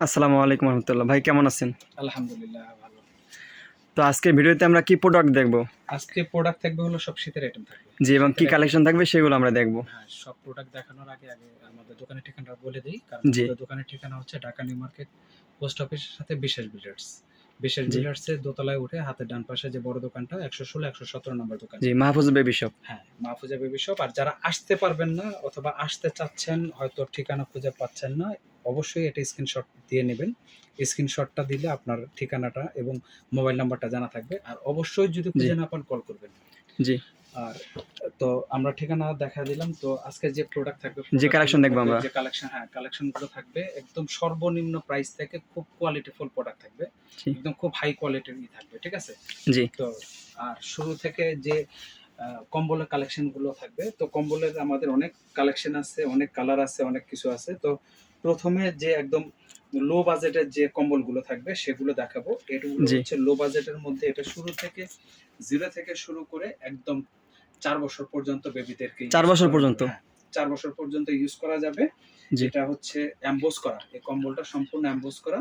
আসসালামু আলাইকুম রহমতুল্লাহ। ভাই কেমন আছেন? আলহামদুলিল্লাহ ভালো। তো আজকের ভিডিওতে আমরা কি প্রোডাক্ট দেখব? আজকে প্রোডাক্ট থাকবে হলো সব শীতের আইটেম থাকবে। জি এবং কি কালেকশন থাকবে সেগুলো আমরা দেখব। হ্যাঁ সব প্রোডাক্ট দেখানোর আগে আগে আমাদের দোকানের ঠিকানাটা বলে দিই কারণ আমাদের দোকানের ঠিকানা হচ্ছে ঢাকা নিউ মার্কেট পোস্ট অফিসের সাথে বিশেষ বিল্ডার্স বিশেষ জি। বিল্ডার্সের দোতলায় উঠে হাতের ডান পাশে যে বড় দোকানটা একশো ষোলো একশো সতেরো নম্বর দোকান। জি মাহফুজ বেবি শপ। হ্যাঁ মাহফুজা বেবি শপ। আর যারা আসতে পারবেন না অথবা আসতে চাচ্ছেন হয়তো ঠিকানা খুঁজে পাচ্ছেন না অবশ্যই এটা স্ক্রিনশট দিয়ে নেবেন। স্ক্রিনশটটা দিলে আপনার ঠিকানাটা এবং মোবাইল নাম্বারটা জানা থাকবে। আর অবশ্যই যদি খুঁজে না পান কল করবেন। জি। আর তো আমরা ঠিকানা দেখা দিলাম। তো আজকে যে প্রোডাক্ট থাকবে যে collection দেখব আমরা। যে কালেকশন হ্যাঁ কালেকশনগুলো থাকবে। একদম সর্বনিম্ন প্রাইস থেকে খুব কোয়ালিটিফুল প্রোডাক্ট থাকবে। একদম খুব হাই কোয়ালিটির থাকবে ঠিক আছে? জি। তো আর শুরু থেকে যে কম্বলের কালেকশনগুলো থাকবে তো কম্বলের আমাদের অনেক কালেকশন আছে অনেক কালার আছে অনেক কিছু আছে। তো প্রথমে যে একদম লো বাজেটের যে কম্বলগুলো থাকবে সেগুলো দেখাবো। এগুলো হচ্ছে লো বাজেটের মধ্যে এটা শুরু থেকে জিরো থেকে শুরু করে একদম চার বছর পর্যন্ত বেবিদেরকে চার বছর পর্যন্ত? চার বছর পর্যন্ত ইউজ করা যাবে। যেটা হচ্ছে অ্যাম্বোস করা। এই কম্বলটা সম্পূর্ণ অ্যাম্বোস করা।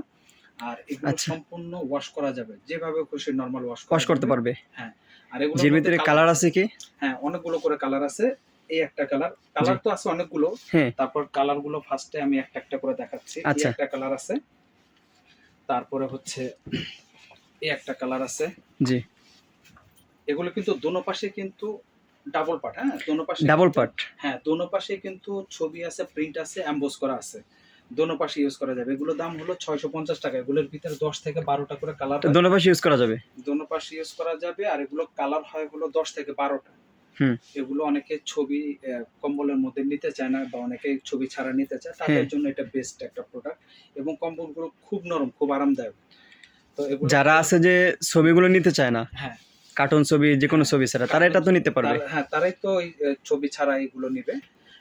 আর এগুলো আচ্ছা। সম্পূর্ণ ওয়াশ করা যাবে। যেভাবে খুশি নরমাল ওয়াশ ওয়াশ করতে পারবে। হ্যাঁ আর এগুলোর যের ভিতরে কালার আছে কি? হ্যাঁ অনেকগুলো করে কালার আছে। এই একটা কালার কালার তো আছে অনেকগুলো। হ্যাঁ। তারপর কালারগুলো ফার্স্টে আমি একটা একটা করে দেখাচ্ছি। এই আচ্ছা। একটা কালার আছে। তারপরে হচ্ছে এই একটা কালার আছে। জি। এগুলো কিন্তু দোনো পাশে কিন্তু ডাবল পার্ট হ্যাঁ? দোনো পাশে ডাবল পার্ট হ্যাঁ দোনো পাশে কিন্তু ছবি আছে প্রিন্ট আছে অ্যাম্বোস করা আছে। দোনো পাশে ইউজ করা যাবে। এগুলোর দাম হলো ছয়শো পঞ্চাশ টাকা। এগুলোর ভিতরে দশ থেকে বারোটা করে কালার দোনো পাশে ইউজ করা যাবে? দোনো পাশে ইউজ করা যাবে। আর এগুলো কালার হয় হলো দশ থেকে বারোটা। হুম। এগুলো অনেকে ছবি কম্বলের মধ্যে নিতে চায় না বা অনেকে ছবি ছাড়া নিতে চায় তাদের হ্যাঁ। জন্য এটা বেস্ট একটা প্রোডাক্ট এবং কম্বলগুলো খুব নরম খুব আরামদায়ক। তো যারা আছে যে ছবিগুলো নিতে চায় না হ্যাঁ। কার্টুন ছবি যে কোনো ছবি ছাড়া তারা এটা তো নিতে পারবে। হ্যাঁ তারাই তো ছবি ছাড়া এগুলো নিবে।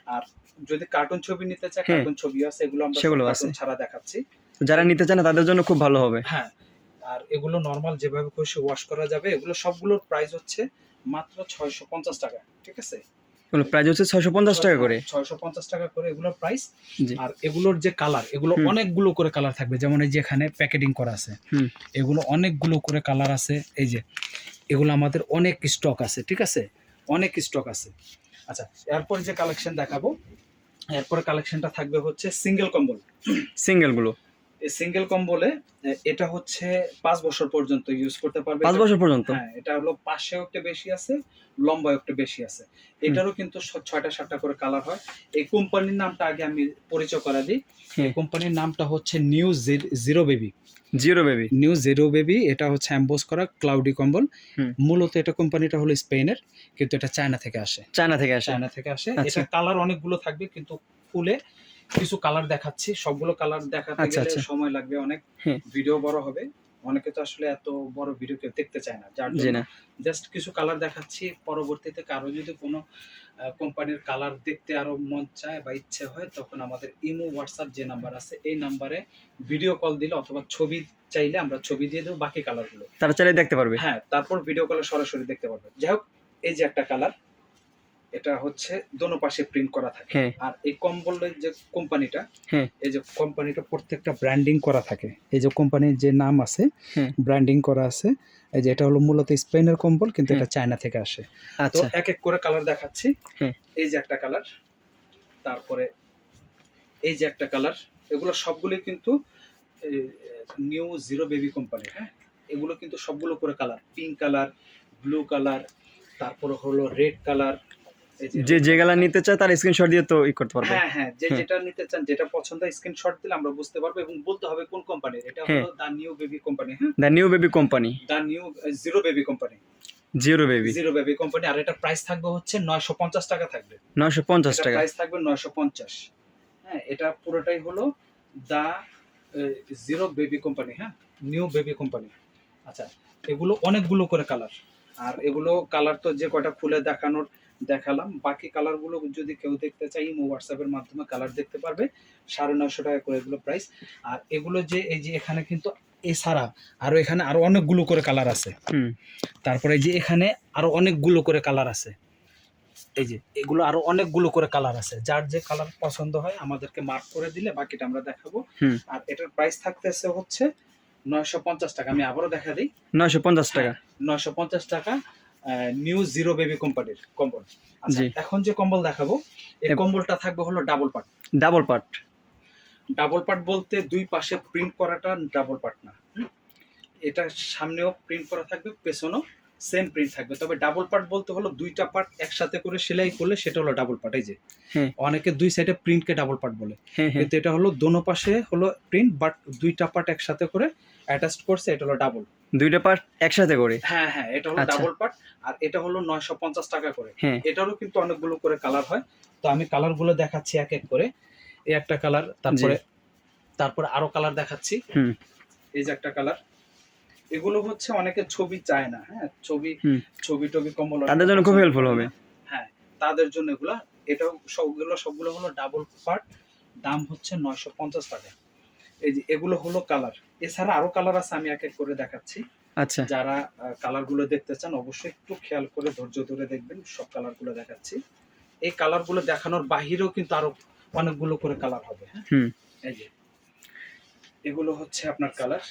আর যদি কার্টুন ছবি নিতে চায় হ্যাঁ। কার্টুন ছবি আছে এগুলো আমরা সেগুলো আছে। ছাড়া দেখাচ্ছি। যারা নিতে চায় না তাদের জন্য খুব ভালো হবে। হ্যাঁ আর এগুলো নর্মাল যেভাবে খুশি ওয়াশ করা যাবে এগুলো সবগুলোর প্রাইস হচ্ছে মাত্র ছয়শো পঞ্চাশ টাকা ঠিক আছে? এগুলো প্রাইস হচ্ছে ছয়শো পঞ্চাশ টাকা করে। ছয়শো পঞ্চাশ টাকা করে এগুলোর প্রাইস আর এগুলোর যে কালার এগুলো অনেকগুলো করে কালার থাকবে। যেমন এই যে এখানে প্যাকেটিং করা আছে হুম। এগুলো অনেকগুলো করে কালার আছে। এই যে এগুলো আমাদের অনেক স্টক আছে ঠিক আছে? অনেক স্টক আছে। আচ্ছা এরপর যে কালেকশন দেখাবো এরপরে কালেকশনটা থাকবে হচ্ছে সিঙ্গেল কম্বল সিঙ্গেলগুলো সিঙ্গেল কম্বলে এ, এটা হচ্ছে পাঁচ বছর পর্যন্ত ইউজ করতে পারবে। পাঁচ বছর পর্যন্ত? হ্যাঁ এটা হলো পাশেও একটা বেশি আছে লম্বায় একটা বেশি আছে। এটারও কিন্তু ছয়টা সাতটা করে কালার হয়। এই কোম্পানির নামটা আগে আমি পরিচয় করা দিই। হ্যাঁ। কোম্পানির নামটা হচ্ছে new zero baby zero baby new zero baby এটা হচ্ছে অ্যাম্বোস করা ক্লাউডি কম্বল মূলত এটা কোম্পানিটা হলো স্পেনের কিন্তু এটা চায়না থেকে আসে। চায়না থেকে আসে। চায়না থেকে আসে। আচ্ছা। এটা কালার অনেকগুলো থাকবে কিন্তু ফুলে কিছু কালার দেখাচ্ছি। সবগুলো কালার দেখাতে আচ্ছা, গেলে আচ্ছা। সময় লাগবে অনেক। ভিডিও বড় হবে। অনেকে তো আসলে এত বড় ভিডিও কেউ দেখতে চায় না। যার জন্য জাস্ট কিছু কালার দেখাচ্ছি। পরবর্তীতে কারও যদি কোনো কোম্পানির কালার দেখতে আরও মন চায় বা ইচ্ছে হয় তখন আমাদের ইমো হোয়াটসঅ্যাপ যে নাম্বার আছে এই নাম্বারে ভিডিও কল দিলে অথবা ছবি চাইলে আমরা ছবি দিয়ে দেবো বাকি কালারগুলো তারা চাইলে দেখতে পারবে। হ্যাঁ তারপর ভিডিও কলে সরাসরি দেখতে পারবে। যাই হোক এই যে একটা কালার এটা হচ্ছে দোনো পাশে প্রিন্ট করা থাকে। হ্যাঁ। আর এই কম্বলের যে কোম্পানিটা হ্যাঁ। এই যে কোম্পানিটা প্রত্যেকটা ব্র্যান্ডিং করা থাকে। এই যে কোম্পানির যে নাম আছে হ্যাঁ। ব্র্যান্ডিং করা আছে এই যে এটা হলো মূলত স্পেনের কম্বল কিন্তু এটা চায়না থেকে আসে। তো আচ্ছা। এক এক করে কালার দেখাচ্ছি। হ্যাঁ। এই যে একটা কালার তারপরে এই যে একটা কালার এগুলো সবগুলো কিন্তু নিউ জিরো বেবি কোম্পানি হ্যাঁ? এগুলো কিন্তু সবগুলো করে colour pink colour blue colour তারপরে হলো রেড কালার যে যেগুলা নিতে চায় তার স্ক্রিনশট দিয়ে তো ই করতে পারবে। হ্যাঁ হ্যাঁ যে হ্যাঁ। যেটা নিতে চান যেটা পছন্দ স্ক্রিনশট দিলে আমরা বুঝতে পারব এবং বলতে হবে কোন কোম্পানির এটা হ্যাঁ। হলো দা নিউ বেবি কোম্পানি হ্যাঁ? The new baby company the new zero baby company zero baby zero baby company আর এটা প্রাইস থাকবে হচ্ছে নয়শো পঞ্চাশ টাকা থাকবে। নয়শো পঞ্চাশ টাকা। প্রাইস থাকবে নয়শো পঞ্চাশ। হ্যাঁ এটা পুরোটাই হলো দা জিরো বেবি কোম্পানি হ্যাঁ? নিউ বেবি কোম্পানি আচ্ছা এগুলো অনেকগুলো করে কালার আর এগুলো কালার তো যে কয়টা খুলে দেখানোর দেখালাম। বাকি কালারগুলো যদি কেউ দেখতে চাই ইমো হোয়াটসঅ্যাপের মাধ্যমে কালার দেখতে পারবে। সাড়ে নয়শো টাকা করে এগুলো প্রাইস আর এগুলো যে এই যে এখানে কিন্তু এছাড়া আরও এখানে আরও অনেকগুলো করে কালার আছে। তারপরে যে এখানে আরও অনেকগুলো করে কালার আছে। এই যে এগুলো আরও অনেকগুলো করে কালার আছে। যার যে কালার পছন্দ হয় আমাদেরকে মার্ক করে দিলে বাকিটা আমরা দেখাবো। আর এটার প্রাইস থাকতেছে হচ্ছে নয়শো পঞ্চাশ টাকা। আমি আবারও দেখা দিই। নয়শো পঞ্চাশ টাকা। নয়শো পঞ্চাশ টাকা। নিউ জিরো বেবি কোম্পানির কম্বল। আচ্ছা এখন যে কম্বল দেখাবো এই কম্বলটা থাকবে হলো double part double part double part বলতে দুই পাশে প্রিন্ট করাটা ডাবল পার্ট না? এটা সামনেও প্রিন্ট করা থাকবে পেছনেও সেম প্রিন্ট থাকবে। তবে ডাবল পার্ট বলতে হলো দুইটা পার্ট একসাথে করে সেলাই করলে সেটা হলো ডাবল পার্ট এই যে। হ্যাঁ। অনেকে দুই সাইডে প্রিন্টকে ডাবল পার্ট বলে। হ্যাঁ হ্যাঁ। কিন্তু এটা হলো দোনো পাশে হলো প্রিন্ট বাট দুইটা পার্ট একসাথে করে অ্যাটাচ করছে এটা হলো ডাবল দুইটা পার্ট একসাথে করে? হ্যাঁ হ্যাঁ এটা হলো আচ্ছা। ডাবল পার্ট আর এটা হলো নয়শো পঞ্চাশ টাকা করে। হ্যাঁ। এটারও কিন্তু অনেকগুলো করে কালার হয়। তো আমি কালারগুলো দেখাচ্ছি এক এক করে। এই একটা কালার তারপরে তারপরে আরও কালার দেখাচ্ছি। হুম। এই যে একটা কালার এগুলো হচ্ছে অনেকে ছবি চায় না হ্যাঁ? ছবি ছবি টবি কম্বল তাদের জন্য খুব হেল্পফুল হবে। হ্যাঁ তাদের জন্য এগুলা। এটাও সবগুলো সবগুলো হলো ডাবল পার্ট দাম হচ্ছে নয়শো পঞ্চাশ টাকা। এই যে এগুলো হলো কালার এছাড়া আরও কালার আছে আমি এক এক করে দেখাচ্ছি। আচ্ছা। যারা কালারগুলো দেখতে চান অবশ্যই একটু খেয়াল করে ধৈর্য ধরে দেখবেন সব কালারগুলো দেখাচ্ছি। এই কালারগুলো দেখানোর বাহিরেও কিন্তু আরও অনেকগুলো করে কালার হবে হ্যাঁ? এই যে এগুলো হচ্ছে আপনার কালার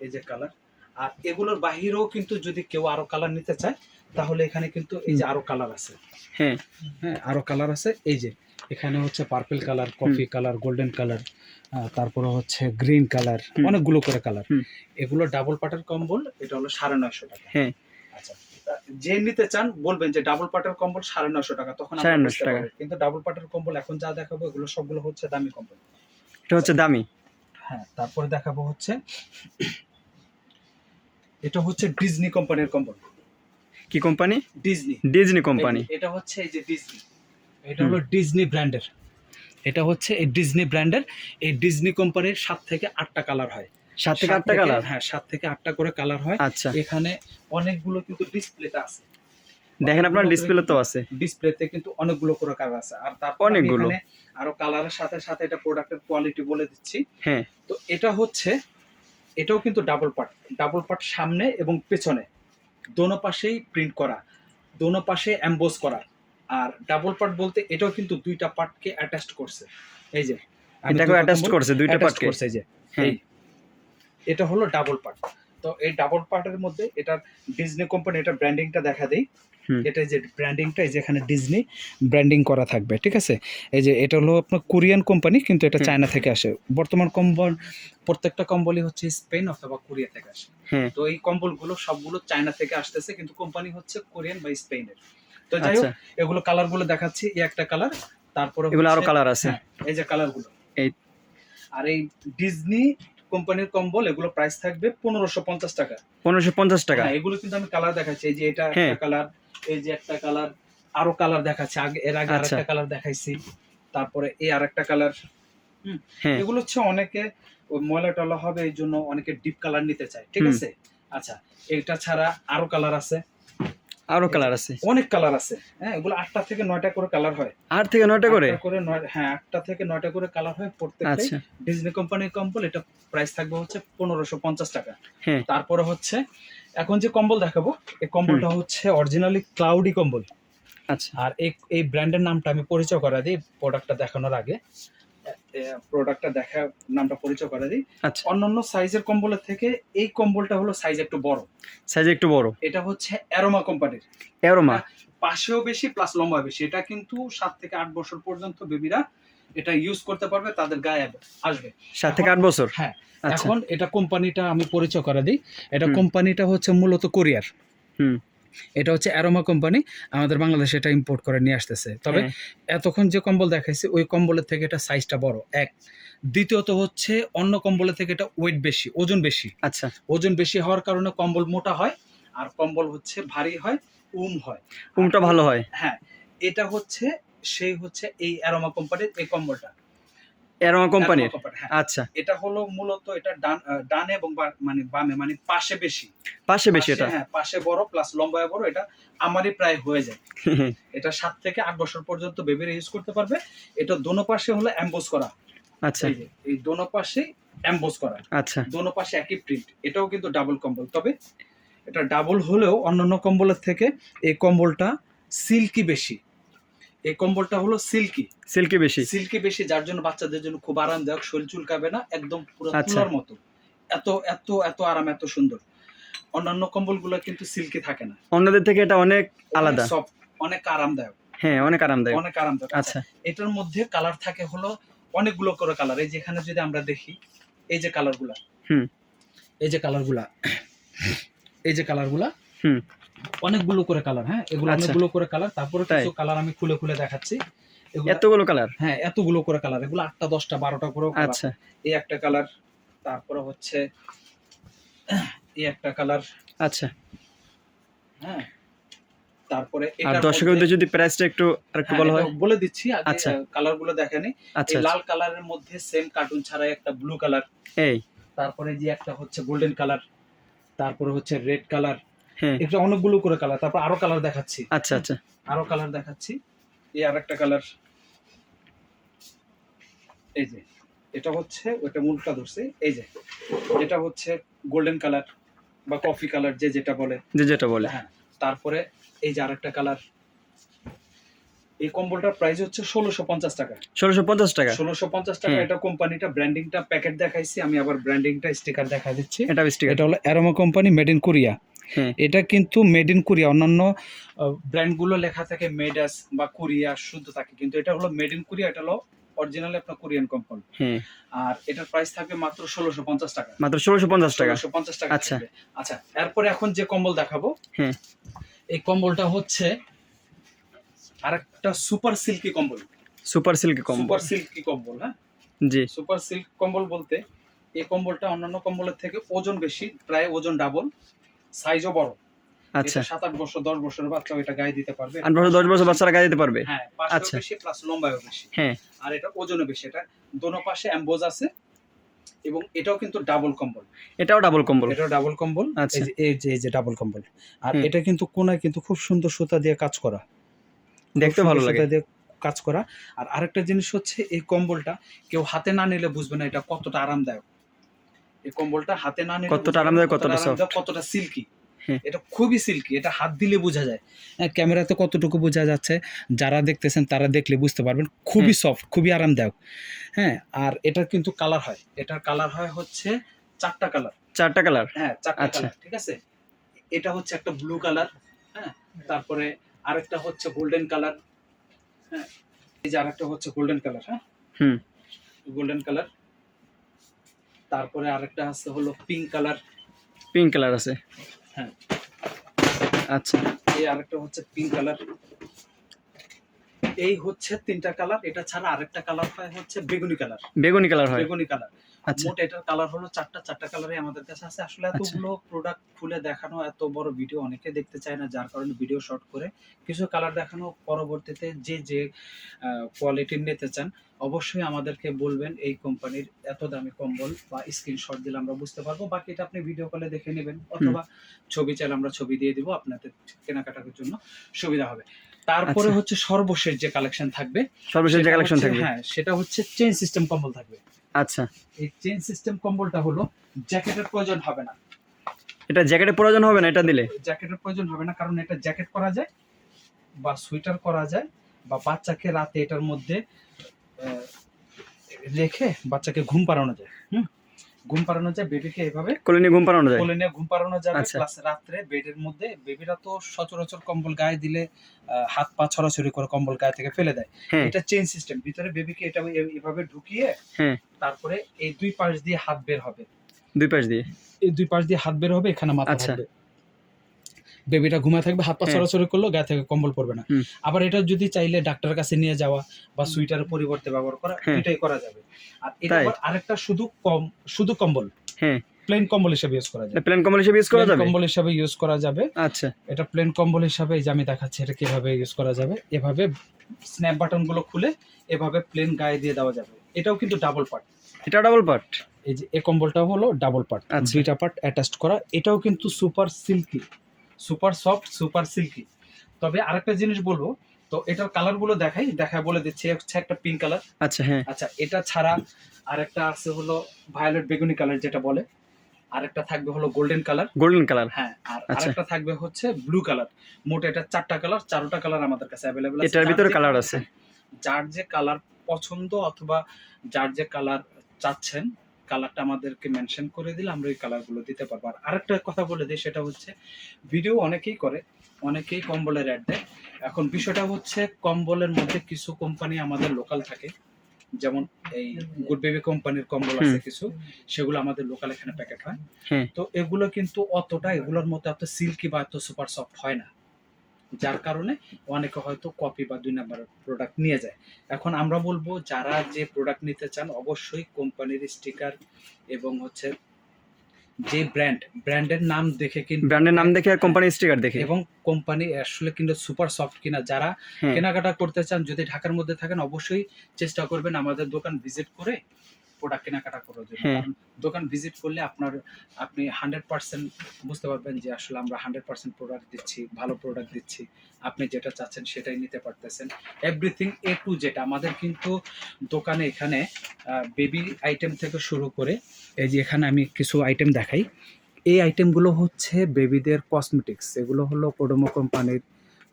এই যে কালার আর এগুলোর বাহিরেও কিন্তু যদি কেউ আরও কালার নিতে চায় তাহলে এখানে কিন্তু এই যে আরও কালার আছে। হ্যাঁ। হ্যাঁ আরও কালার আছে। এই যে এখানে হচ্ছে purple colour coffee colour golden colour তারপরে হচ্ছে গ্রিন কালার অনেকগুলো করে কালার এগুলো ডাবল পাটের কম্বল এটা হলো সাড়ে নয়শো টাকা। হ্যাঁ। আচ্ছা যে নিতে চান বলবেন যে ডাবল পাটের কম্বল সাড়ে নয়শো টাকা তখন 950 বুঝতে টাকা। কিন্তু ডাবল পাটের কম্বল এখন যা দেখাবো এগুলো সবগুলো হচ্ছে দামি কম্বল এটা হচ্ছে দামি। হ্যাঁ তারপরে দেখাবো হচ্ছে এটা হচ্ছে ডিজনি কোম্পানির কম্বল কি কোম্পানি? ডিজনি। Disney company. এটা হচ্ছে এই যে ডিজনি। এটা হলো ডিজনি ব্র্যান্ডের। এটা হচ্ছে এই ডিজনি ব্র্যান্ডের এই ডিজনি কোম্পানির সাত থেকে আটটা কালার হয়। সাত থেকে আটটা কালার? হ্যাঁ সাত থেকে আটটা করে কালার হয়। আচ্ছা। এখানে অনেকগুলো কিন্তু ডিসপ্লেতে আছে। দেখেন আপনার ডিসপ্লে তো আছে। ডিসপ্লেতে কিন্তু অনেকগুলো করে কালার আছে। আর তারপর অনেকগুলো। অনেকগুলো আরও কালারের সাথে সাথে এটা প্রোডাক্টের কোয়ালিটি বলে দিচ্ছি। হ্যাঁ। তো এটা হচ্ছে এটাও কিন্তু ডাবল পার্ট ডাবল পার্ট সামনে এবং পেছনে। দোনো পাশেই প্রিন্ট করা দোনো পাশে অ্যাম্বোস করা। আর ডাবল পার্ট বলতে এটাও কিন্তু দুইটা পার্টকে অ্যাটাচড করছে। এই যে এটাকে অ্যাটাচড অ্যাটাচ করছে দুইটা পার্ট করছে এই যে এই। এটা হলো ডাবল পার্ট তো এই ডাবল পার্টের মধ্যে এটার ডিজনি কোম্পানি এটা ব্র্যান্ডিংটা দেখা দেই। এটা যে ব্র্যান্ডিংটা এই যে এখানে ডিজনি ব্র্যান্ডিং করা থাকবে ঠিক আছে? এই যে এটা হলো আপনার কোরিয়ান কোম্পানি কিন্তু এটা চায়না থেকে আসে। বর্তমান কম্বল প্রত্যেকটা কম্বলই হচ্ছে স্পেন অথবা কোরিয়া থেকে আসে। তো এই কম্বলগুলো সবগুলো চায়না থেকে আসতেছে কিন্তু কোম্পানি হচ্ছে কোরিয়ান বা স্পেনের তো যাই হোক আচ্ছা। এগুলো কালারগুলো দেখাচ্ছি এই একটা কালার তারপরে এগুলো আরও কালার আছে। হ্যাঁ, এই যে কালারগুলো এই আর এই ডিজনি কোম্পানির কম্বল এগুলো প্রাইস থাকবে পনেরোশো পঞ্চাশ টাকা। পনেরোশো পঞ্চাশ টাকা? হ্যাঁ এগুলো কিন্তু আমি কালার দেখাচ্ছি। এই যে এটা হ্যাঁ। একটা কালার এই যে একটা কালার আরও কালার দেখাচ্ছি। আগে এর আগে আচ্ছা। আরেকটা কালার দেখাইছি। তারপরে এই আরেকটা কালার হ্যাঁ। এগুলো হচ্ছে অনেকে ময়লা টলা হবে এই জন্য অনেকে ডিপ কালার নিতে চায়। ঠিক আছে? আচ্ছা এটা ছাড়া আরও কালার আছে। আরও কালার আছে। অনেক কালার আছে। হ্যাঁ এগুলো আটটা থেকে নয়টা করে কালার হয়। আট থেকে নয়টা করে? করে হ্যাঁ আটটা থেকে নয়টা করে কালার হয় প্রত্যেকটাই। ডিজনি কোম্পানির কম্বল এটা প্রাইস থাকবে হচ্ছে পনেরোশো পঞ্চাশ টাকা। হ্যাঁ। তারপরে হচ্ছে এখন যে কম্বল দেখাবো এই কম্বলটা হচ্ছে অরিজিনালি ক্লাউডি কম্বল। আচ্ছা। আর এই এই ব্র্যান্ডের নামটা আমি পরিচয় করা দিই প্রোডাক্টটা দেখানোর আগে। প্রোডাক্টটা দেখা নামটা পরিচয় করা দিই। আচ্ছা। অন্যান্য সাইজের কম্বলের থেকে এই কম্বলটা হলো সাইজ একটু বড়। সাইজ একটু বড়। এটা হচ্ছে অ্যারোমা কোম্পানির অ্যারোমা পাশেও বেশি প্লাস লম্বা বেশি। এটা কিন্তু সাত থেকে আট বছর পর্যন্ত বেবিরা এটা ইউজ করতে পারবে তাদের গায়ে আসবে। সাত থেকে আট বছর? হ্যাঁ। আচ্ছা। এখন এটা কোম্পানিটা আমি পরিচয় করে দিই। এটা কোম্পানিটা হচ্ছে মূলত কোরিয়ার হুম। এটা হচ্ছে অ্যারোমা কোম্পানি আমাদের বাংলাদেশে এটা ইম্পোর্ট করে নিয়ে আসতেছে। তবে হ্যাঁ, এতক্ষণ যে কম্বল দেখাইছি ওই কম্বলের থেকে এটা সাইজটা বড়। এক। দ্বিতীয়ত হচ্ছে অন্য কম্বলের থেকে এটা ওয়েট বেশি ওজন বেশি। আচ্ছা। ওজন বেশি হওয়ার কারণে কম্বল মোটা হয় আর কম্বল হচ্ছে ভারী হয় উম হয়। উমটা ভালো হয়। হ্যাঁ এটা হচ্ছে সেই হচ্ছে এই অ্যারোমা কোম্পানির এই কম্বলটা। এরোমা কোম্পানির হ্যাঁ। আচ্ছা। এটা হলো মূলত এটা ডান ডানে এবং মানে বামে মানে পাশে বেশি। পাশে বেশি এটা? হ্যাঁ পাশে বড় প্লাস লম্বায় বড় এটা আমারই প্রায় হয়ে যায়। এটা সাত থেকে আট বছর পর্যন্ত বেবিরা ইউজ করতে পারবে। এটা দোনো পাশে হলো অ্যাম্বোস করা। আচ্ছা। এই এই দোনো পাশে অ্যাম্বোস করা। আচ্ছা। দোনো পাশে একই প্রিন্ট এটাও কিন্তু ডাবল কম্বল। তবে এটা ডাবল হলেও অন্যান্য কম্বলের থেকে এই কম্বলটা সিল্কি বেশি। এই কম্বলটা হলো সিল্কি। সিল্কি বেশি। সিল্কি বেশি যার জন্য বাচ্চাদের জন্য খুব আরামদায়ক শরীর চুলকাবে না একদম পুরো আচ্ছা। তুলার মতো। এত এত এত আরাম এত সুন্দর। অন্যান্য কম্বলগুলো কিন্তু সিল্কি থাকে না। অন্যদের থেকে এটা অনেক আলাদা। সফট অনেক আরামদায়ক। হ্যাঁ অনেক আরামদায়ক। অনেক আরামদায়ক। আচ্ছা এটার মধ্যে কালার থাকে হলো অনেকগুলো করে কালার এই যেখানে যদি আমরা দেখি এই যে কালারগুলা হুম। এই যে কালারগুলা এই যে কালারগুলা হুম। অনেকগুলো করে কালার হ্যাঁ? এগুলো আচ্ছা। অনেকগুলো করে কালার তারপরে কিছু কালার আমি খুলে খুলে দেখাচ্ছি। এতগুলো কালার হ্যাঁ এতগুলো করে কালার এগুলো আটটা দশটা বারোটা করে আচ্ছা। এই একটা কালার তারপরে হচ্ছে এই একটা কালার আচ্ছা। হ্যাঁ তারপরে আর দর্শকদের যদি প্রাইসটা একটু আরেকটু হ্যাঁ, বলা হয়? বলে দিচ্ছি আগে আচ্ছা। কালারগুলো দেখেনি আচ্ছা এই লাল কালারের মধ্যে সেম কার্টুন ছাড়াই একটা ব্লু কালার এই। তারপরে যে একটা হচ্ছে গোল্ডেন কালার তারপরে হচ্ছে রেড কালার এটা অনেকগুলো করে কালার তারপর আরও কালার দেখাচ্ছি। আচ্ছা আচ্ছা। আরও কালার দেখাচ্ছি। এই আর একটা কালার এই যে এটা হচ্ছে ওটা মূলটা ধরছে। এই যে এটা হচ্ছে গোল্ডেন কালার বা কফি কালার যে যেটা বলে। যে যেটা বলে। হ্যাঁ তারপরে এই যে আরেকটা কালার এই কম্বলটার প্রাইস হচ্ছে ষোলোশো পঞ্চাশ টাকা। ষোলোশো পঞ্চাশ টাকা? ষোলোশো পঞ্চাশ টাকা। এটা কোম্পানিটা ব্র্যান্ডিংটা প্যাকেট দেখাইছি আমি আবার ব্র্যান্ডিংটা স্টিকার দেখা দিচ্ছি। এটা স্টিকার এটা হলো Aroma company made in Korea এটা কিন্তু মেড ইন কোরিয়া অন্যান্য ব্র্যান্ডগুলো লেখা থাকে মেডাস বা কোরিয়া শুদ্ধ থাকে। কিন্তু এটা হলো মেড ইন কোরিয়া এটা হলো অরিজিনালি আপনার কোরিয়ান কোম্পানি আর এটার প্রাইস থাকবে মাত্র ষোলোশো পঞ্চাশ টাকা। মাত্র ষোলোশো পঞ্চাশ টাকা। ষোলোশো পঞ্চাশ টাকা আচ্ছা। আচ্ছা এরপরে এখন যে কম্বল দেখাবো। এই কম্বলটা হচ্ছে আরেকটা সুপার সিল্কি কম্বল। সুপার সিল্কি কম্বল। সুপার সিল্কি কম্বল হ্যাঁ? জি। সুপার সিল্ক কম্বল বলতে এই কম্বলটা অন্যান্য কম্বলের থেকে ওজন বেশি প্রায় ওজন ডাবল সাইজও বড়। আচ্ছা। সাত আট বছর দশ বছরের বাচ্চা এটা গায়ে দিতে পারবে। আট বছর দশ বছর বাচ্চারা গায়ে দিতে পারবে? হ্যাঁ আচ্ছা। বেশি প্লাস লম্বায়ও বেশি। হ্যাঁ। আর এটা ওজনও বেশি এটা দোনো পাশে অ্যাম্বোজ আছে এবং এটাও কিন্তু ডাবল কম্বল। এটাও ডাবল কম্বল। এটাও ডাবল কম্বল আচ্ছা। এই যে- এই যে ডাবল কম্বল। আর এটা কিন্তু কোনায় কিন্তু খুব সুন্দর সুতা দিয়ে কাজ করা। দেখতে ভালো লাগে। সুতা দিয়ে কাজ করা। আর আরেকটা জিনিস হচ্ছে এই কম্বলটা কেউ হাতে না নিলে বুঝবে না এটা কতটা আরামদায়ক। এই কম্বলটা হাতে না নিলে কতটা আরামদায়ক, কতটা আরামদায়ক, কতটা সিল্কি হ্যাঁ। এটা খুবই সিল্কি এটা হাত দিলে বোঝা যায়। হ্যাঁ, ক্যামেরাতে কতটুকু বোঝা যাচ্ছে যারা দেখতেছেন তারা দেখলে বুঝতে পারবেন খুবই সফট খুবই আরামদায়ক। হ্যাঁ আর এটার কিন্তু কালার হয়। এটার কালার হয় হচ্ছে চারটা কালার চারটা কালার হ্যাঁ চারটা আচ্ছা। কালার ঠিক আছে? এটা হচ্ছে একটা ব্লু কালার হ্যাঁ তারপরে আরেকটা হচ্ছে গোল্ডেন কালার হ্যাঁ এই যে আরেকটা হচ্ছে গোল্ডেন কালার হ্যাঁ? হুম। গোল্ডেন কালার তারপরে আরেকটা আছে হলো পিঙ্ক কালার পিঙ্ক কালার আছে। হ্যাঁ। আচ্ছা। এই আরেকটা হচ্ছে পিঙ্ক কালার এই হচ্ছে তিনটা কালার এটা ছাড়া আরেকটা কালার হয় হচ্ছে বেগুনি কালার বেগুনি কালার হয়। বেগুনি কালার মোট এটার কালার হলো চারটা চারটা কালারই আমাদের কাছে আছে। আসলে এতগুলো প্রোডাক্ট খুলে দেখানো এত বড় ভিডিও অনেকে দেখতে চায় না যার কারণে ভিডিও শর্ট করে কিছু কালার দেখানো পরবর্তীতে যে যে কোয়ালিটির নিতে চান অবশ্যই আমাদেরকে বলবেন এই কোম্পানির এত দামি কম্বল বা স্ক্রিনশট দিলে আমরা বুঝতে পারব। বাকিটা আপনি ভিডিও কলে দেখে নেবেন অথবা ছবি চাইলে আমরা ছবি দিয়ে দিব আপনাদের কেনাকাটার জন্য সুবিধা হবে। তারপরে আচ্ছা। হচ্ছে সর্বশেষ যে কালেকশন থাকবে সর্বশেষ যে কালেকশন থাকবে। হ্যাঁ সেটা হচ্ছে চেইন সিস্টেম কম্বল থাকবে। আচ্ছা। এই চেন সিস্টেম কম্বলটা হলো জ্যাকেটের প্রয়োজন হবে না। এটা জ্যাকেটের প্রয়োজন হবে না এটা দিলে? জ্যাকেটের প্রয়োজন হবে না কারণ এটা জ্যাকেট করা যায় বা সোয়েটার করা যায় বা বাচ্চাকে রাতে এটার মধ্যে রেখে বাচ্চাকে ঘুম পাড়ানো যায়। ঘুম পাড়ানো যায় বেবিকে এভাবে কোলে নিয়ে ঘুম পাড়ানো যায়? কোলে নিয়ে ঘুম পাড়ানো যাবে আচ্ছা। প্লাস রাত্রে বেডের মধ্যে বেবিরা তো সচরাচর কম্বল গায়ে দিলে হাত পা ছড়াছড়ি করে কম্বল গায়ে থেকে ফেলে দেয়। হ্যাঁ। এটা চেইন সিস্টেম ভিতরে বেবিকে এটা এভাবে ঢুকিয়ে হ্যাঁ। তারপরে এই দুই পাশ দিয়ে হাত বের হবে। দুই পাশ দিয়ে? এই দুই পাশ দিয়ে হাত বের হবে এখানে মাথা আচ্ছা। বেবিটা ঘুমায় থাকবে হাত পা হ্যাঁ। ছড়াছড়ি করল গায়ে থেকে কম্বল পড়বে না। আবার এটা যদি চাইলে ডাক্তারের কাছে নিয়ে যাওয়া বা সুইটারের পরিবর্তে ব্যবহার করা হ্যাঁ। এটাই করা যাবে। আর এটা আরেকটা শুধু কম শুধু কম্বল। হ্যাঁ। প্লেন কম্বল হিসেবে ইউজ করা যাবে। প্লেন কম্বল হিসেবে ইউজ করা যাবে? কম্বল হিসেবে ইউজ করা যাবে। আচ্ছা। এটা প্লেন কম্বল হিসাবে এই যে আমি দেখাচ্ছি এটা কীভাবে ইউজ করা যাবে এভাবে স্ন্যাপ বাটনগুলো খুলে এভাবে প্লেন গায়ে দিয়ে দেওয়া যাবে। এটাও কিন্তু ডাবল পার্ট এটা ডাবল পার্ট এই যে এই কম্বলটা হলো ডাবল পার্ট আচ্ছা। দুইটা পার্ট অ্যাটাচড করা। এটাও কিন্তু super silky super soft super silky. তবে আরেকটা জিনিস বলব তো এটার কালারগুলো দেখাই দেখায় বলে দিচ্ছি হচ্ছে একটা পিঙ্ক কালার আচ্ছা হ্যাঁ। আচ্ছা এটা ছাড়া আরেকটা আছে হলো ভায়োলেট বেগুনি কালার যেটা বলে। আরেকটা থাকবে হলো গোল্ডেন কালার গোল্ডেন কালার হ্যাঁ আর আচ্ছা। আরেকটা থাকবে হচ্ছে ব্লু কালার মোট এটা চারটা কালার চারোটা কালার আমাদের কাছে অ্যাভেলেবেল আছে। এটার ভিতরে কালার আছে। যার যে কালার পছন্দ অথবা যার যে কালার চাচ্ছেন কালারটা আমাদেরকে মেনশন করে দিলে আমরা এই কালারগুলো দিতে পারব। আর আরেকটা কথা বলে দিই সেটা হচ্ছে ভিডিও অনেকেই করে অনেকেই কম্বলের অ্যাড দেয়। এখন বিষয়টা হচ্ছে কম্বলের মধ্যে কিছু কোম্পানি আমাদের লোকাল থাকে যেমন এই গুড বেবি কোম্পানির কম্বল আছে কিছু সেগুলো আমাদের লোকাল এখানে প্যাকেট হয়। তো এগুলো কিন্তু অতটা এগুলোর মতো এত সিল্কি বা এত সুপার সফট হয় না। যার কারণে অনেকে হয়তো কপি বা দুই নাম্বার প্রোডাক্ট নিয়ে যায়। এখন আমরা বলব যারা যে প্রোডাক্ট নিতে চান অবশ্যই কোম্পানির স্টিকার এবং হচ্ছে যে ব্র্যান্ড ব্র্যান্ডের নাম দেখে কিন্তু ব্র্যান্ডের নাম দেখে আর কোম্পানির স্টিকার দেখে। এবং কোম্পানি আসলে কিন্তু সুপার সফট কিনা যারা হ্যাঁ। কেনাকাটা করতে চান যদি ঢাকার মধ্যে থাকেন অবশ্যই চেষ্টা করবেন আমাদের দোকান ভিজিট করে প্রোডাক্ট কেনাকাটা করার জন্য। হ্যাঁ। কারণ দোকান ভিজিট করলে আপনার আপনি হান্ড্রেড পার্সেন্ট বুঝতে পারবেন যে আসলে আমরা হান্ড্রেড পার্সেন্ট প্রোডাক্ট দিচ্ছি ভালো প্রোডাক্ট দিচ্ছি। আপনি যেটা চাচ্ছেন সেটাই নিতে পারতেছেন। এভরিথিং এ টু যেটা আমাদের কিন্তু দোকানে এখানে বেবি আইটেম থেকে শুরু করে এই যে এখানে আমি কিছু আইটেম দেখাই। এই আইটেমগুলো হচ্ছে বেবিদের কসমেটিক্স এগুলো হলো কোডোমো কোম্পানির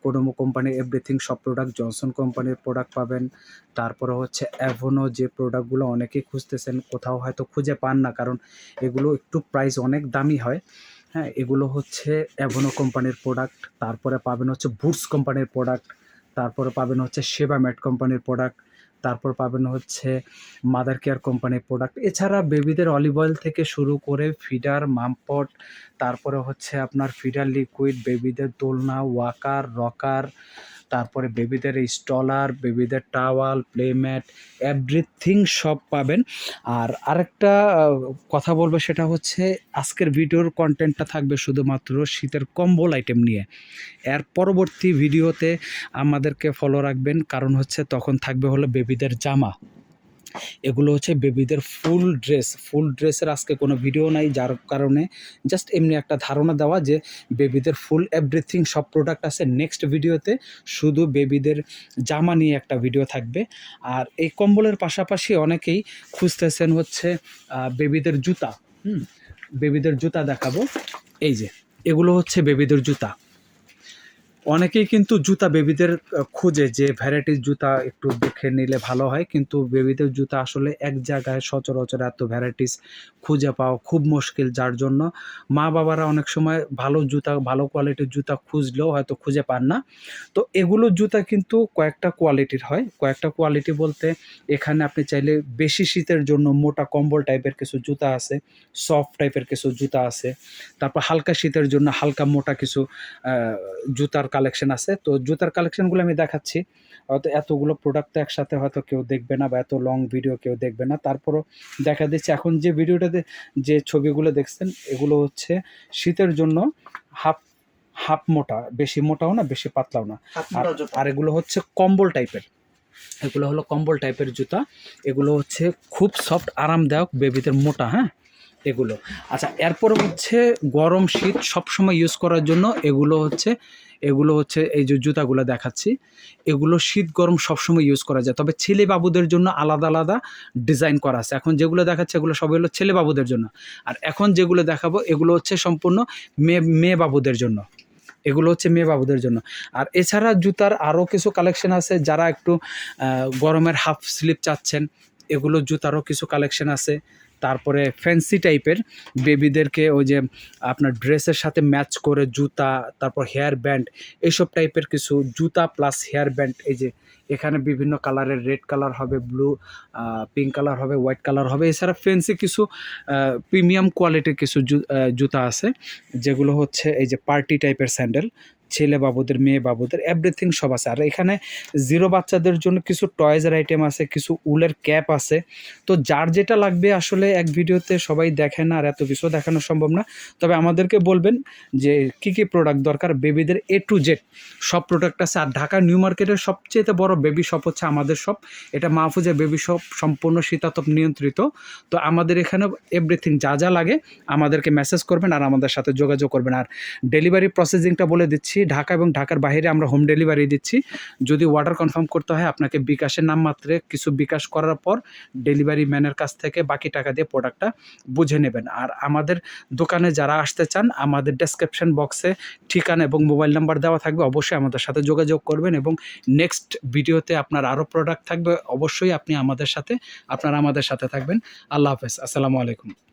কোডোমো কোম্পানির এভরিথিং সব প্রোডাক্ট জনসন কোম্পানির প্রোডাক্ট পাবেন। তারপরে হচ্ছে অ্যাভোনো যে প্রোডাক্টগুলো অনেকেই খুঁজতেছেন, কোথাও হয়তো খুঁজে পান না, কারণ এগুলো একটু প্রাইস অনেক দামি হয়। হ্যাঁ এগুলো হচ্ছে অ্যাভোনো কোম্পানির প্রোডাক্ট তারপরে পাবেন হচ্ছে বুটস কোম্পানির প্রোডাক্ট তারপরে পাবেন হচ্ছে সেবা ম্যাট কোম্পানির প্রোডাক্ট তারপর পাবেন হচ্ছে মাদার কেয়ার কোম্পানির প্রোডাক্ট এছাড়া বেবিদের অলিভ অয়েল থেকে শুরু করে ফিডার মামপট তারপরে হচ্ছে আপনার ফিডার লিকুইড বেবিদের দোলনা ওয়াকার রকার তারপরে বেবিদের স্টলার, বেবিদের টাওয়াল, প্লেম্যাট, এভরিথিং সব পাবেন। আর আরেকটা কথা বলব সেটা হচ্ছে আজকের ভিডিওর কন্টেন্টটা থাকবে শুধুমাত্র শীতের কম্বল আইটেম নিয়ে। এর পরবর্তী ভিডিওতে আমাদেরকে ফলো রাখবেন, কারণ হচ্ছে তখন থাকবে হলো বেবিদের জামা। এগুলো হচ্ছে বেবিদের ফুল ড্রেস। ফুল ড্রেসের আজকে কোনো ভিডিও নাই, যার কারণে জাস্ট এমনি একটা ধারণা দেওয়া যে বেবিদের ফুল এভরিথিং সব প্রোডাক্ট আছে। নেক্সট ভিডিওতে শুধু বেবিদের জামা নিয়ে একটা ভিডিও থাকবে। আর এই কম্বলের পাশাপাশি অনেকেই খুঁজতেছেন হচ্ছে বেবিদের জুতা। হুম, বেবিদের জুতা দেখাবো। এই যে, এগুলো হচ্ছে বেবিদের জুতা। অনেকেই কিন্তু জুতা বেবিদের খুঁজে যে ভ্যারাইটিস জুতা একটু দেখে নিলে ভালো হয়। কিন্তু বেবিদের জুতা আসলে এক জায়গায় সচরাচর এত ভ্যারাইটিস খুঁজে পাওয়া খুব মুশকিল। যার জন্য মা বাবারা অনেক সময় ভালো জুতা, ভালো কোয়ালিটির জুতা খুঁজলেও হয়তো খুঁজে পান না। তো এগুলো জুতা কিন্তু কয়েকটা কোয়ালিটির হয়। কয়েকটা কোয়ালিটি বলতে এখানে আপনি চাইলে বেশি শীতের জন্য মোটা কম্বল টাইপের কিছু জুতা আছে সফট টাইপের কিছু জুতা আছে। তারপর হালকা শীতের জন্য হালকা মোটা কিছু জুতার কালেকশন আছে। তো জুতার কালেকশনগুলো আমি দেখাচ্ছি। হয়তো এতগুলো প্রোডাক্ট একসাথে হয়তো কেউ দেখবে না বা এত লং ভিডিও কেউ দেখবে না। তারপরও দেখা দিচ্ছে এখন যে ভিডিওটাতে যে ছবিগুলো দেখছেন এগুলো হচ্ছে শীতের জন্য হাফ হাফ মোটা বেশি মোটাও না বেশি পাতলাও না। আর আর এগুলো হচ্ছে কম্বল টাইপের এগুলো হলো কম্বল টাইপের জুতা। এগুলো হচ্ছে খুব সফট আরামদায়ক বেবিদের মোটা হ্যাঁ? এগুলো। আচ্ছা এরপর হচ্ছে গরম শীত সব সময় ইউজ করার জন্য এগুলো হচ্ছে এগুলো হচ্ছে এই যে জুতাগুলো দেখাচ্ছি, এগুলো শীত গরম সবসময় ইউজ করা যায়। তবে ছেলে বাবুদের জন্য আলাদা আলাদা ডিজাইন করা আছে। এখন যেগুলো দেখাচ্ছে, এগুলো সবই হলো ছেলে বাবুদের জন্য। আর এখন যেগুলো দেখাবো, এগুলো হচ্ছে সম্পূর্ণ মেয়ে মেয়ে বাবুদের জন্য। এগুলো হচ্ছে মেয়ে বাবুদের জন্য। আর এছাড়া জুতার আরও কিছু কালেকশন আছে, যারা একটু গরমের হাফ স্লিপ চাচ্ছেন, এগুলো জুতারও কিছু কালেকশন আছে। তারপরে ফ্যান্সি টাইপের বেবিদেরকে ওই যে আপনার ড্রেসের সাথে ম্যাচ করে জুতা, তারপর হেয়ার ব্যান্ড এইসব টাইপের কিছু জুতা প্লাস হেয়ার ব্যান্ড এই যে এখানে বিভিন্ন কালারের রেড কালার হবে ব্লু পিঙ্ক কালার হবে হোয়াইট কালার হবে, এছাড়া ফ্যান্সি কিছু প্রিমিয়াম কোয়ালিটির কিছু জুতা আছে, যেগুলো হচ্ছে এই যে পার্টি টাইপের স্যান্ডেল ছেলে বাবুদের, মেয়ে বাবুদের এভরিথিং সব আছে। আর এখানে জিরো বাচ্চাদের জন্য কিছু টয়েজের আইটেম আছে, কিছু উলের ক্যাপ আছে। তো যার যেটা লাগবে আসলে এক ভিডিওতে সবাই দেখে না আর এত কিছু দেখানো সম্ভব না। তবে আমাদেরকে বলবেন যে কি কি প্রোডাক্ট দরকার বেবিদের এ টু জেড সব প্রোডাক্ট আছে। আর ঢাকা নিউ মার্কেটের সবচেয়ে বড় বেবি শপ হচ্ছে আমাদের শপ এটা মাহফুজের বেবি শপ সম্পূর্ণ শীতাতপ নিয়ন্ত্রিত। তো আমাদের এখানে এভরিথিং যা যা লাগে আমাদেরকে মেসেজ করবেন আর আমাদের সাথে যোগাযোগ করবেন। আর ডেলিভারি প্রসেসিংটা বলে দিচ্ছি। ঢাকা এবং ঢাকার বাইরে আমরা হোম ডেলিভারি দিচ্ছি। যদি অর্ডার কনফার্ম করতে হয়, আপনাকে বিকাশের নাম মাত্রে কিছু বিকাশ করার পর ডেলিভারি ম্যানের কাছ থেকে বাকি টাকা দিয়ে প্রোডাক্টটা বুঝে নেবেন। আর আমাদের দোকানে যারা আসতে চান, আমাদের ডেসক্রিপশন বক্সে ঠিকানা এবং মোবাইল নাম্বার দেওয়া থাকবে। অবশ্যই আমাদের সাথে যোগাযোগ করবেন এবং নেক্সট ভিডিওতে আপনার আরও প্রোডাক্ট থাকবে। অবশ্যই আপনি আমাদের সাথে, আপনারা আমাদের সাথে থাকবেন। আল্লাহ হাফেজ। আসসালামু আলাইকুম।